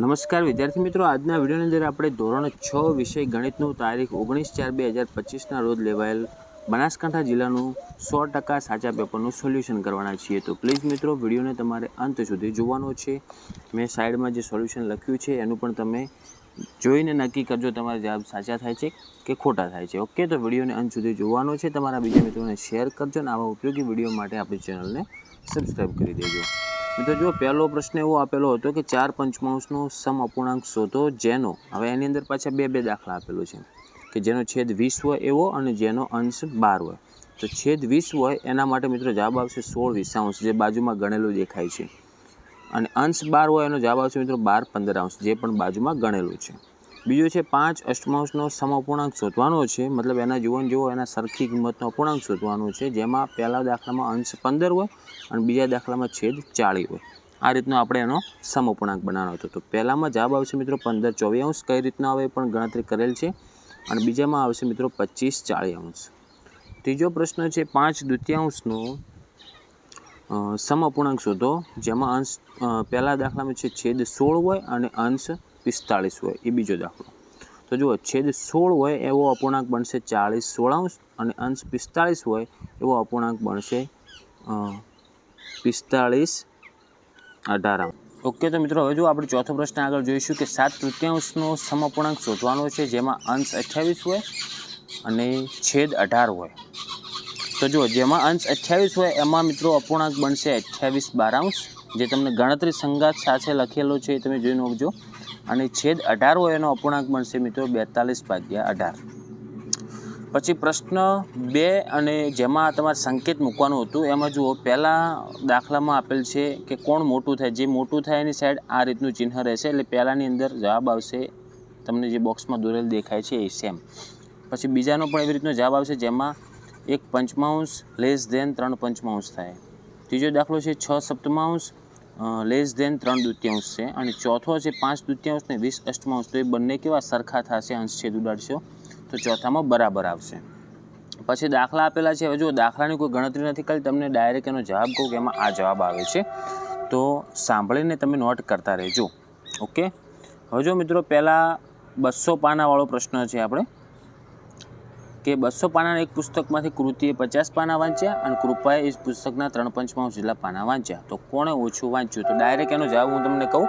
નમસ્કાર વિદ્યાર્થી મિત્રો, આજના વિડીયોની અંદર આપણે ધોરણ છ વિષય ગણિતનું તારીખ ઓગણીસ ચાર બે હજાર પચીસના રોજ લેવાયેલ બનાસકાંઠા જિલ્લાનું સો ટકા સાચા પેપરનું સોલ્યુશન કરવાના છીએ. તો પ્લીઝ મિત્રો, વિડીયોને તમારે અંત સુધી જોવાનો છે. મેં સાઈડમાં જે સોલ્યુશન લખ્યું છે, એનું પણ તમે જોઈને નક્કી કરજો તમારા જવાબ સાચા થાય છે કે ખોટા થાય છે. ઓકે, તો વિડીયોને અંત સુધી જોવાનો છે. તમારા બીજા મિત્રોને શેર કરજો અને આવા ઉપયોગી વીડિયો માટે આપણી ચેનલને સબસ્ક્રાઈબ કરી દેજો. મિત્રો જો પહેલો પ્રશ્ન એવો આપેલો હતો કે ચાર પંચમાંશનો સમ અપૂર્ણાંક શોધો જેનો, હવે એની અંદર પાછા બે બે દાખલા આપેલો છે, કે જેનો છેદ વીસ હોય એવો અને જેનો અંશ બાર હોય. તો છેદ વીસ હોય એના માટે મિત્રો જવાબ આવશે સોળ વિસાંશ જે બાજુમાં ગણેલું દેખાય છે. અને અંશ બાર હોય એનો જવાબ આવશે મિત્રો બાર પંદર અંશ, જે પણ બાજુમાં ગણેલું છે. બીજું છે પાંચ અષ્ટમાંશનો સમઅપૂર્ણાંક શોધવાનો છે. મતલબ એના જીવન જેવો એના સરખી કિંમતનો અપૂર્ણાંક શોધવાનો છે, જેમાં પહેલા દાખલામાં અંશ પંદર હોય અને બીજા દાખલામાં છેદ ચાળી હોય. આ રીતનો આપણે એનો સમઅપૂર્ણાંક બનાવવાનો હતો. તો પહેલામાં જવાબ આવશે મિત્રો પંદર ચોવીસ કઈ રીતના આવે પણ ગણતરી કરેલ છે. અને બીજામાં આવશે મિત્રો પચીસ ચાળી ત્રીજો પ્રશ્ન છે પાંચ દ્વિતીયાંશનો સમઅપૂર્ણાંક શોધો, જેમાં અંશ પહેલા દાખલામાં છે છેદ સોળ હોય અને અંશ પિસ્તાળીસ હોય, એ બીજો દાખલો. તો જુઓ, છેદ સોળ હોય એવો અપૂર્ણાંક બનશે ચાળીસ સોળાંશ અને અંશ પિસ્તાળીસ હોય એવો અપૂર્ણાંક બનશે પિસ્તાળીસ અઢાર ઓકે, તો મિત્રો, હવે જો આપણે ચોથો પ્રશ્ન આગળ જોઈશું કે સાત તૃતીયાંશનો સમઅપૂર્ણાંક શોધવાનો છે, જેમાં અંશ અઠ્યાવીસ હોય અને છેદ અઢાર હોય. તો જુઓ, જેમાં અંશ અઠ્યાવીસ હોય, એમાં મિત્રો અપૂર્ણાંક બનશે અઠ્યાવીસ બારાંશ, જે તમને ગણતરી સંગાત સાથે લખેલો છે, એ તમે જોઈ નોખજો અને છેદ અઢાર હોય એનો અપૂર્ણાંક બનશે મિત્રો, બેતાલીસ ભાગ્યા અઢાર. પછી પ્રશ્ન બે અને જેમાં તમારે સંકેત મૂકવાનું હતું, એમાં જુઓ, પહેલાં દાખલામાં આપેલ છે કે કોણ મોટું થાય. જે મોટું થાય એની સાઈડ આ રીતનું ચિહ્ન રહેશે, એટલે પહેલાંની અંદર જવાબ આવશે, તમને જે બોક્સમાં દોરેલ દેખાય છે એ સેમ પછી બીજાનો પણ એવી રીતનો જવાબ આવશે જેમાં એક પંચમાંશ લેસ ધેન ત્રણ પંચમાંશ થાય. ત્રીજો દાખલો છે છ સપ્તમાંશ લેસ ધેન ત્રણ દ્વિતીયાંશ છે. અને ચોથો છે પાંચ દ્વિતીયાંશ ને વીસ અષ્ટમાંશ, તો એ બંને કેવા સરખા થશે? અંશ છે ઉડાડશો, તો ચોથામાં બરાબર આવશે. પછી દાખલા આપેલા છે. હવે જો દાખલાની કોઈ ગણતરી નથી કરી તમને ડાયરેક્ટ એનો જવાબ કહું કે એમાં આ જવાબ આવે છે. તો સાંભળીને તમે નોટ કરતા રહેજો. ઓકે? હવે જો મિત્રો, પહેલાં બસો પાનાવાળો પ્રશ્ન છે આપણે. કે બસો પાનાના એક પુસ્તકમાંથી કૃતિએ પચાસ પાના વાંચ્યા અને કૃપાએ એ પુસ્તકના ત્રણ પંચમાંશ જેટલા પાના વાંચ્યા. તો કોણે ઓછું વાંચ્યું? તો ડાયરેક્ટ એનો જવાબ હું તમને કહું.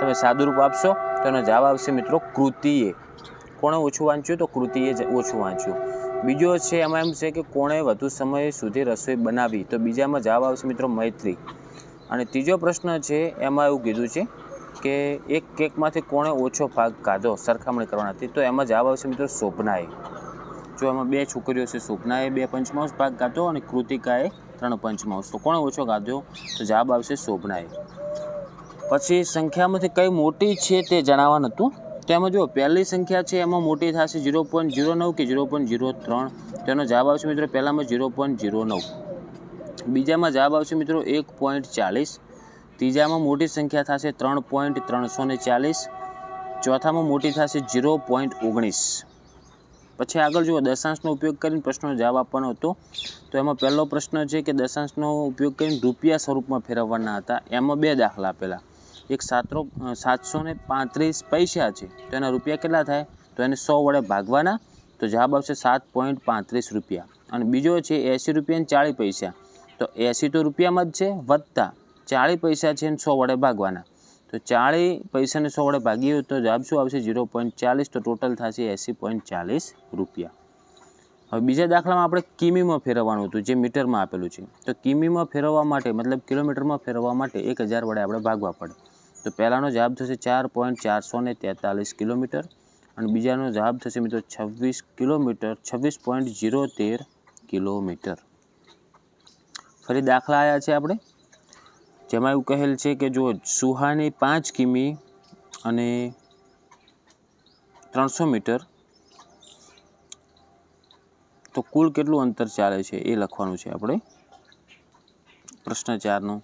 તમે સાદુરૂપ આપશો તો એનો જવાબ આવશે મિત્રો કૃતિએ. કોણે ઓછું વાંચ્યું? તો કૃતિએ ઓછું વાંચ્યું. બીજો છે, એમાં એમ છે કે કોણે વધુ સમય સુધી રસોઈ બનાવી? તો બીજામાં જવાબ આવશે મિત્રો મૈત્રી. અને ત્રીજો પ્રશ્ન છે, એમાં એવું કીધું છે કે એક કેકમાંથી કોણે ઓછો ભાગ કાઢો સરખામણી કરવાનાથી તો એમાં જવાબ આવશે મિત્રો શોભનાએ. જો એમાં બે છોકરીઓ છે. શોભનાએ બે પંચમાંશ ભાગ ગાધો અને કૃતિકાએ ત્રણ પંચમાંશ. તો કોણે ઓછો ગાધ્યો તો જવાબ આવશે શોભનાએ. પછી સંખ્યામાંથી કઈ મોટી છે તે જણાવવાનું હતું. તો એમાં જો પહેલી સંખ્યા છે એમાં મોટી થશે ઝીરો પોઈન્ટ ઝીરો નવ કે ઝીરો પોઈન્ટ ઝીરો ત્રણ. તેનો જવાબ આવશે મિત્રો પહેલાંમાં ઝીરો પોઈન્ટ ઝીરો નવ. બીજામાં જવાબ આવશે મિત્રો એક પોઈન્ટ ચાલીસ. ત્રીજામાં મોટી સંખ્યા થશે ત્રણ પોઈન્ટ ત્રણસો ને ચાલીસ. ચોથામાં મોટી થશે ઝીરો પોઈન્ટ ઓગણીસ. પછી આગળ જુઓ, દશાંશનો ઉપયોગ કરીને પ્રશ્નનો જવાબ આપવાનો હતો. તો એમાં પહેલો પ્રશ્ન છે કે દશાંશનો ઉપયોગ કરીને રૂપિયા સ્વરૂપમાં ફેરવવાના હતા. એમાં બે દાખલા આપેલા. એક સાતરો સાતસો ને પાંત્રીસ પૈસા છે. તો એના રૂપિયા કેટલા થાય? તો એને સો વડે ભાગવાના. તો જવાબ આવશે સાત પોઈન્ટ પાંત્રીસ રૂપિયા. અને બીજો છે એંસી રૂપિયા ને ચાળીસ પૈસા. તો એંસી તો રૂપિયામાં જ છે, વત્તા ચાળીસ પૈસા છે ને સો વડે ભાગવાના. તો ચાળીસ પૈસાને સો વડે ભાગીએ તો જવાબ શું આવશે? ઝીરો પોઈન્ટ ચાલીસ. તો ટોટલ થશે એંસી પોઈન્ટ ચાલીસ રૂપિયા. હવે બીજા દાખલામાં આપણે કિમીમાં ફેરવવાનું હતું, જે મીટરમાં આપેલું છે. તો કિમીમાં ફેરવવા માટે, મતલબ કિલોમીટરમાં ફેરવવા માટે એક હજાર વડે આપણે ભાગવા પડે. તો પહેલાંનો જવાબ થશે ચાર પોઈન્ટ ચારસો ને કિલોમીટર અને બીજાનો જવાબ થશે મિત્રો છવ્વીસ કિલોમીટર, છવ્વીસ પોઈન્ટ ઝીરો તેર કિલોમીટર. ફરી દાખલા આવ્યા છે આપણે. જેમાં એવું કહેલ છે કે જો સુહાની પાંચ કિમી અને ત્રણસો મીટર, તો કુલ કેટલું અંતર ચાલે છે એ લખવાનું છે આપણે પ્રશ્ન ચારનો.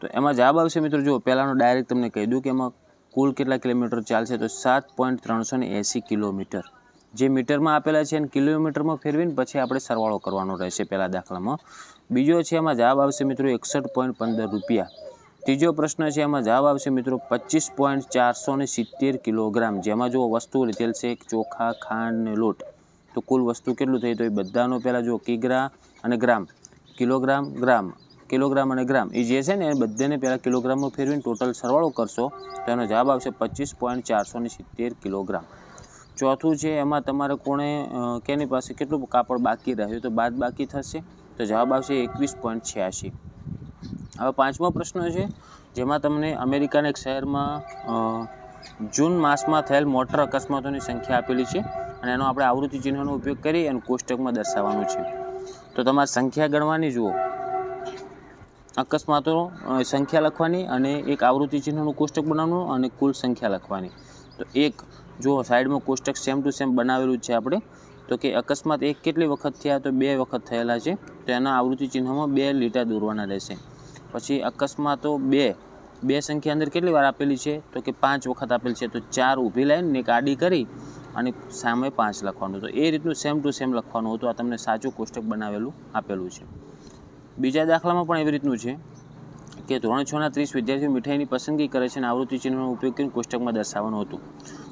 તો એમાં જવાબ આવશે મિત્રો જો પહેલાંનો ડાયરેક્ટ તમને કહી દઉં કે એમાં કુલ કેટલા કિલોમીટર ચાલશે, તો સાત પોઈન્ટ ત્રણસો ને એંસી કિલોમીટર. જે મીટરમાં આપેલા છે એને કિલોમીટરમાં ફેરવીને પછી આપણે સરવાળો કરવાનો રહેશે પહેલા દાખલામાં. બીજો છે એમાં જવાબ આવશે મિત્રો એકસઠ પોઈન્ટ પંદર રૂપિયા. ત્રીજો પ્રશ્ન છે એમાં જવાબ આવશે મિત્રો પચીસ પોઈન્ટ ચારસો ને સિત્તેર કિલોગ્રામ. જેમાં જો વસ્તુઓ લીધેલ છે ચોખા, ખાંડ ને લોટ. તો કુલ વસ્તુ કેટલું થઈ? તો એ બધાનો પહેલાં જો કિગ્રા અને ગ્રામ. કિલોગ્રામ ગ્રામ. કિલોગ્રામ અને ગ્રામ. એ જે છે ને, એ બધાને પહેલાં કિલોગ્રામમાં ફેરવીને ટોટલ સરવાળો કરશો. તો એનો જવાબ આવશે પચીસ પોઈન્ટ ચારસો ને સિત્તેર કિલોગ્રામ. ચોથું છે, એમાં તમારે કોણે કેની પાસે કેટલું કાપડ બાકી રહ્યું? તો બાદ બાકી થશે? તો જવાબ આવશે એકવીસ પોઈન્ટ છ્યાસી. હવે પાંચમો પ્રશ્ન છે, જેમાં તમને અમેરિકાના એક શહેરમાં જૂન માસમાં થયેલ મોટર અકસ્માતોની સંખ્યા આપેલી છે અને એનો આપણે આવૃત્તિ ચિહ્નનો ઉપયોગ કરી અને કોષ્ટકમાં દર્શાવવાનું છે. તો તમારે સંખ્યા ગણવાની જુઓ. અકસ્માતો સંખ્યા લખવાની અને એક આવૃત્તિ ચિહ્નનું કોષ્ટક બનાવવાનું અને કુલ સંખ્યા લખવાની. તો એક જુઓ, સાઈડમાં કોષ્ટક સેમ ટુ સેમ બનાવેલું છે આપણે. તો કે અકસ્માત એક કેટલી વખત થયા તો બે વખત થયેલા છે. તો એના આવૃત્તિ ચિહ્નમાં બે લીટા દોરવાના રહેશે. પછી અકસ્માતો બે. બે સંખ્યા અંદર કેટલી વાર આપેલી છે? તો કે પાંચ વખત આપેલી છે. તો ચાર ઊભી લાઈન ને એક આડી કરી અને સામે પાંચ લખવાનું. તો એ રીતનું સેમ ટુ સેમ લખવાનું હતું. આ તમને સાચું કોષ્ટક બનાવેલું આપેલું છે. બીજા દાખલામાં પણ એવી રીતનું છે કે ધોરણ છના ત્રીસ વિદ્યાર્થીઓ મીઠાઈની પસંદગી કરે છે અને આવૃત્તિ ચિહ્નનો ઉપયોગ કરીને કોષ્ટકમાં દર્શાવવાનું હતું.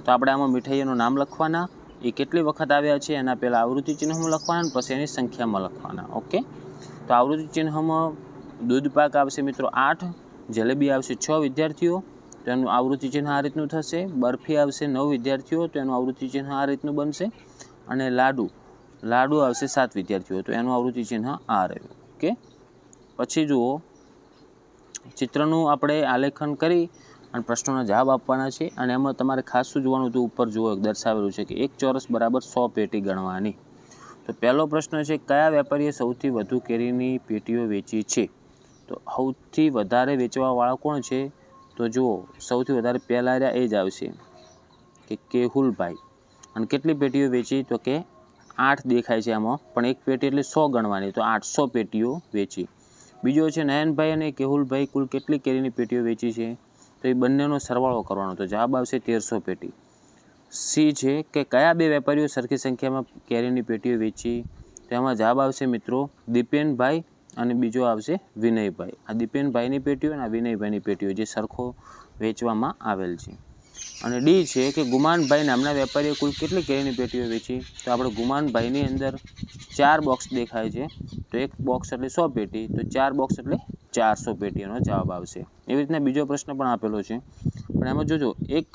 તો આપણે આમાં મીઠાઈઓનું નામ લખવાના. એ કેટલી વખત આવ્યા છે એના પહેલાં આવૃત્તિ ચિહ્નમાં લખવાના પછી એની સંખ્યામાં લખવાના. ઓકે? તો આવૃત્તિ ચિહ્નમાં દૂધ પાક આવશે મિત્રો આઠ, જલેબી આવશે છ વિદ્યાર્થીઓ, તો એનું આવૃત્તિ ચિહ્ન આ રીતનું થશે. બરફી આવશે નવ વિદ્યાર્થીઓ, તો એનું આવૃત્તિ ચિહ્ન આ રીતનું બનશે. અને લાડુ લાડુ આવશે સાત વિદ્યાર્થીઓ, તો એનું આવૃત્તિ ચિહ્ન આ રહ્યું. ઓકે? પછી જુઓ, ચિત્રનું આપણે આલેખન કરી અને પ્રશ્નોના જવાબ આપવાના છે અને એમાં તમારે ખાસ શું જોવાનું હતું ઉપર જુઓ, દર્શાવેલું છે કે એક ચોરસ બરાબર સો પેટી ગણવાની. તો પહેલો પ્રશ્ન છે, કયા વેપારીએ સૌથી વધુ કેરીની પેટીઓ વેચી છે? તો સૌથી વધારે વેચવાવાળા કોણ છે? તો જુઓ, સૌથી વધારે પહેલાં રહ્યા એ જ આવશે કે કેહુલભાઈ. અને કેટલી પેટીઓ વેચી? તો કે આઠ દેખાય છે આમાં, પણ એક પેટી એટલે સો ગણવાની, તો આઠસો પેટીઓ વેચી. બીજો છે, નયનભાઈ અને કેહુલભાઈ કુલ કેટલી કેરીની પેટીઓ વેચી છે? તો એ બંનેનો સરવાળો કરવાનો. તો જવાબ આવશે તેરસો પેટી. સી છે કે કયા બે વેપારીઓ સરખી સંખ્યામાં કેરીની પેટીઓ વેચી? તો એમાં જવાબ આવશે મિત્રો દીપેનભાઈ અને બીજો આવશે વિનયભાઈ. આ દીપેનભાઈની પેટીઓ અને આ વિનયભાઈની પેટીઓ જે સરખો વેચવામાં આવેલ છે. અને ડી છે કે ગુમાનભાઈ નામના વેપારીએ કુલ કેટલી કેરીની પેટીઓ વેચી? તો આપણે ગુમાનભાઈની અંદર ચાર બોક્સ દેખાય છે. તો એક બોક્સ એટલે સો પેટી. તો ચાર બોક્સ એટલે ચારસો પેટીઓનો જવાબ આવશે. એવી રીતના બીજો પ્રશ્ન પણ આપેલો છે. પણ એમાં જોજો, એક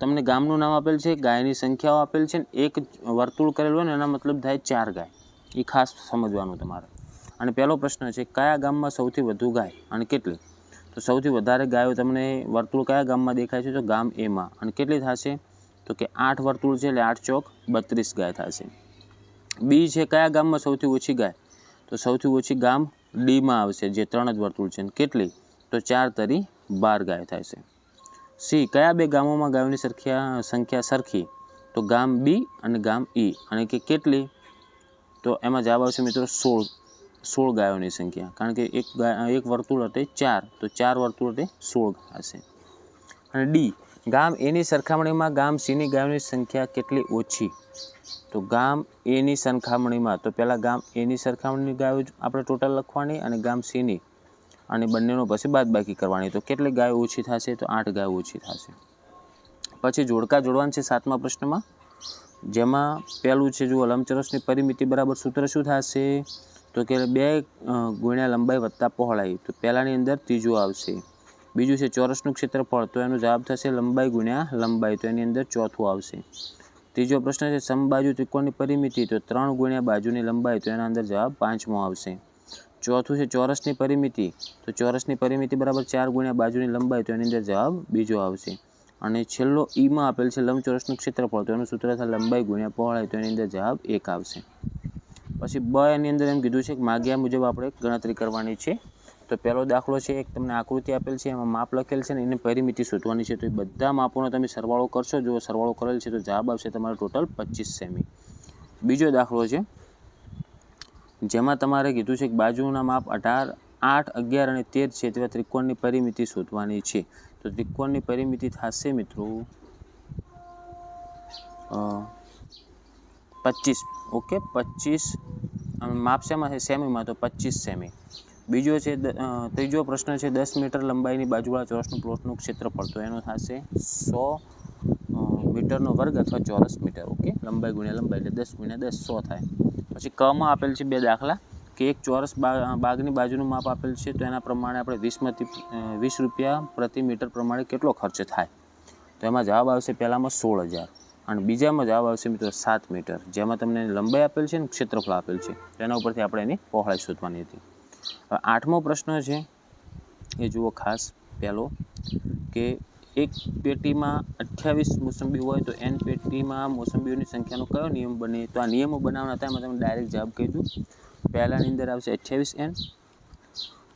તમને ગામનું નામ આપેલ છે, ગાયની સંખ્યાઓ આપેલ છે એક વર્તુળ કરેલું હોય ને, એના મતલબ થાય ચાર ગાય. એ ખાસ સમજવાનું તમારે. અને પહેલો પ્રશ્ન છે, કયા ગામમાં સૌથી વધુ ગાય અને કેટલી? તો સૌથી વધારે ગાયો તમને વર્તુળ કયા ગામમાં દેખાય છે? તો ગામ એમાં અને કેટલી થશે? તો કે આઠ વર્તુળ છે, એટલે આઠ ચોક બત્રીસ ગાય થશે. બી છે, કયા ગામમાં સૌથી ઓછી ગાય? તો સૌથી ઓછી ગામ ડીમાં આવશે, જે ત્રણ જ વર્તુળ છે કેટલી? તો ચાર તરી બાર ગાય થાય છે. સી, કયા બે ગામોમાં ગાયોની સંખ્યા સંખ્યા સરખી? તો ગામ બી અને ગામ ઈ. અને કે કેટલી? તો એમાં જવાબ આવશે મિત્રો સોળ સોળ ગાયોની સંખ્યા. કારણ કે એક ગાય, એક વર્તુળ હતે ચાર. તો ચાર વર્તુળ હતે સોળ હશે. અને ડી ગામ એની સરખામણીમાં ગામ સીની ગાયોની સંખ્યા કેટલી ઓછી? તો ગામ એની સરખામણીમાં, તો પહેલાં ગામ એની સરખામણીની ગાયો આપણે ટોટલ લખવાની અને ગામ સીની અને બંનેનો પછી બાદબાકી કરવાની. તો કેટલી ગાયો ઓછી થશે? તો આઠ ગાયો ઓછી થશે. પછી જોડકા જોડવાનું છે સાતમા પ્રશ્નમાં. જેમાં પહેલું છે, જુઓ, લંબચરસની પરિમિતિ બરાબર સૂત્ર શું થશે? તો કે બે ગુણ્યા લંબાઈ વત્તા પહોળાઈ. તો પહેલાંની અંદર ત્રીજું આવશે. બીજું છે ચોરસનું ક્ષેત્રફળ, તો એનો જવાબ થશે લંબાઈ ગુણ્યા લંબાઈ, તો એની અંદર ચોથું આવશે. ત્રીજો પ્રશ્ન છે સમબાજુ ત્રિકોણની પરિમિતિ, તો ત્રણ ગુણ્યા બાજુની લંબાઈ, તો એના અંદર જવાબ પાંચમો આવશે. ચોથું છે ચોરસની પરિમિતિ, તો ચોરસની પરિમિતિ બરાબર ચાર ગુણ્યા બાજુની લંબાઈ, તો એની અંદર જવાબ બીજો આવશે. અને છેલ્લો ઈમાં આપેલ છે લંબચોરસનું ક્ષેત્રફળ, તો એનું સૂત્ર થાય લંબાઈ ગુણ્યા પહોળાઈ, તો એની અંદર જવાબ એક આવશે. પછી બ એની અંદર એમ કીધું છે કે માગ્યા મુજબ આપણે ગણતરી કરવાની છે. તો પહેલો દાખલો છે, એક તમને આકૃતિ આપેલ છે, એમાં માપ લખેલ છે ને એને પરિમિતિ શોધવાની છે. તો એ બધા માપોનો તમે સરવાળો કરશો, જો સરવાળો કરેલ છે તો જવાબ આવશે તમારો ટોટલ પચીસ સેમી. બીજો દાખલો છે, જેમાં તમારે કીધું છે કે બાજુના માપ અઢાર, આઠ, અગિયાર અને તેર છે તેવા ત્રિકોણની પરિમિતિ શોધવાની છે. તો ત્રિકોણની પરિમિતિ થશે મિત્રો પચીસ. ઓકે, પચીસ. માપ શેમાં છે? સેમીમાં. તો પચીસ સેમી. બીજો છે ત્રીજો પ્રશ્ન છે, દસ મીટર લંબાઈની બાજુવાળા ચોરસનું પ્લોટનું ક્ષેત્રફળ. તો એનો થશે સો મીટરનો વર્ગ અથવા ચોરસ મીટર, ઓકે? લંબાઈ ગુણ્યા લંબાઈ એટલે દસ ગુણ્યા દસ સો થાય. પછી કમાં આપેલ છે બે દાખલા, કે એક ચોરસ બાગની બાજુનું માપ આપેલ છે, તો એના પ્રમાણે આપણે વીસમાંથી વીસ રૂપિયા પ્રતિ મીટર પ્રમાણે કેટલો ખર્ચ થાય? તો એમાં જવાબ આવશે પહેલાંમાં સોળ હજાર અને બીજામાં જવાબ આવશે મિત્રો સાત મીટર. જેમાં તમને લંબાઈ આપેલ છે ને ક્ષેત્રફળ આપેલ છે. તેના ઉપરથી આપણે એની પહોળાઈ શોધવાની હતી. આઠમો પ્રશ્ન છે, એ જુઓ ખાસ પહેલો, કે એક પેટીમાં અઠ્યાવીસ મોસંબી હોય તો એન પેટીમાં મોસંબીઓની સંખ્યાનો કયો નિયમ બને? તો આ નિયમો બનાવવાના હતા, એમાં તમે ડાયરેક્ટ જવાબ કહી દઉં. પહેલાની અંદર આવશે અઠ્યાવીસ એન,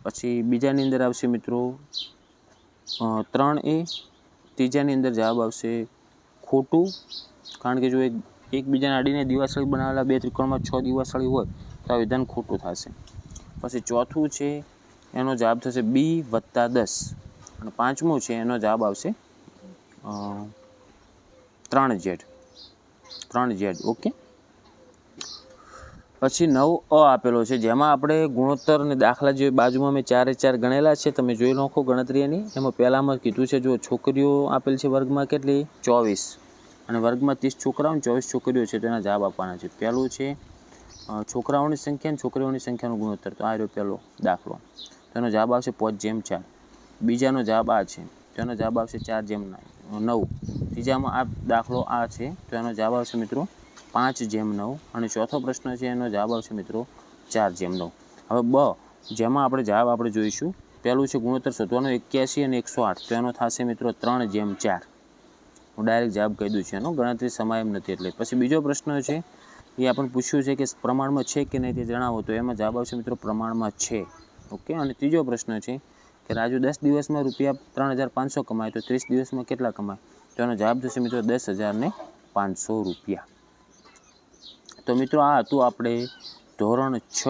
પછી બીજાની અંદર આવશે મિત્રો ત્રણ એ, ત્રીજાની અંદર જવાબ આવશે ખોટું, કારણ કે જો એક, એકબીજાને અડીને દિવાસળી બનાવેલા બે ત્રિકોણમાં છ દિવાસળી હોય, તો આ વિધાન ખોટું થશે. પછી ચોથું છે, એનો જવાબ થશે બી વત્તા દસ. અને પાંચમું છે, એનો જવાબ આવશે ત્રણ જેડ. ત્રણ જેડ, ઓકે? પછી નવ અ આપેલો છે, જેમાં આપણે ગુણોત્તર અને દાખલા જે બાજુમાં મેં ચારે ચાર ગણેલા છે, તમે જોઈ નાખો ગણતરી એની એમાં પહેલામાં કીધું છે, જો છોકરીઓ આપેલ છે વર્ગમાં કેટલી? ચોવીસ. અને વર્ગમાં ત્રીસ છોકરાઓ ચોવીસ છોકરીઓ છે, તેના જવાબ આપવાના છે. પહેલું છે છોકરાઓની સંખ્યા અને છોકરીઓની સંખ્યાનો ગુણોત્તર. તો આ રહ્યો પહેલો દાખલો. તેનો જવાબ આવશે પાંચ જેમ ચાર. બીજાનો જવાબ આ છે. તેનો જવાબ આવશે ચાર જેમ નવ. ત્રીજામાં આ દાખલો આ છે. તો એનો જવાબ આવશે મિત્રો પાંચ જેમ નવ. અને ચોથો પ્રશ્ન છે, એનો જવાબ આવશે મિત્રો ચાર જેમ નવ. હવે બ, જેમાં આપણે જવાબ આપણે જોઈશું. પહેલું છે ગુણોત્તર શોધવાનો એક્યાસી અને એકસો આઠ. તો એનો થશે મિત્રો ત્રણ જેમ ચાર. હું ડાયરેક્ટ જવાબ કહી દઉં છું એનો. ગણતરી સમય એમ નથી એટલે. પછી બીજો પ્રશ્ન છે એ આપણને પૂછ્યું છે કે પ્રમાણમાં છે કે નહીં તે જણાવો. તો એમાં જવાબ આવશે મિત્રો પ્રમાણમાં છે. ઓકે? અને ત્રીજો પ્રશ્ન છે કે રાજુ દસ દિવસમાં રૂપિયા ત્રણ હજાર પાંચસો કમાય તો ત્રીસ દિવસમાં કેટલા કમાય? તો એનો જવાબ થશે મિત્રો દસ હજારને પાંચસો રૂપિયા. તો મિત્રો આ હતું આપણે ધોરણ છ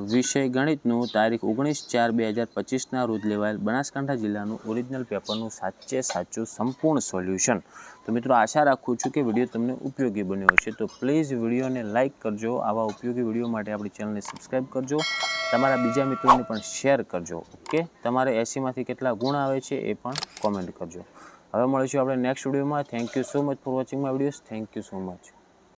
વિષય ગણિતનું તારીખ ઓગણીસ ચાર બે હજાર પચીસના રોજ લેવાયેલ બનાસકાંઠા જિલ્લાનું ઓરિજિનલ પેપરનું સાચે સાચું સંપૂર્ણ સોલ્યુશન તો મિત્રો, આશા રાખું છું કે વીડિયો તમને ઉપયોગી બન્યો હશે. તો પ્લીઝ વિડીયોને લાઇક કરજો. આવા ઉપયોગી વીડિયો માટે આપણી ચેનલને સબસ્ક્રાઈબ કરજો. તમારા બીજા મિત્રોને પણ શેર કરજો. ઓકે? તમારે એસીમાંથી કેટલા ગુણ આવે છે એ પણ કોમેન્ટ કરજો. હવે મળીશું આપણે નેક્સ્ટ વિડીયોમાં thank you so much for watching my videos thank you so much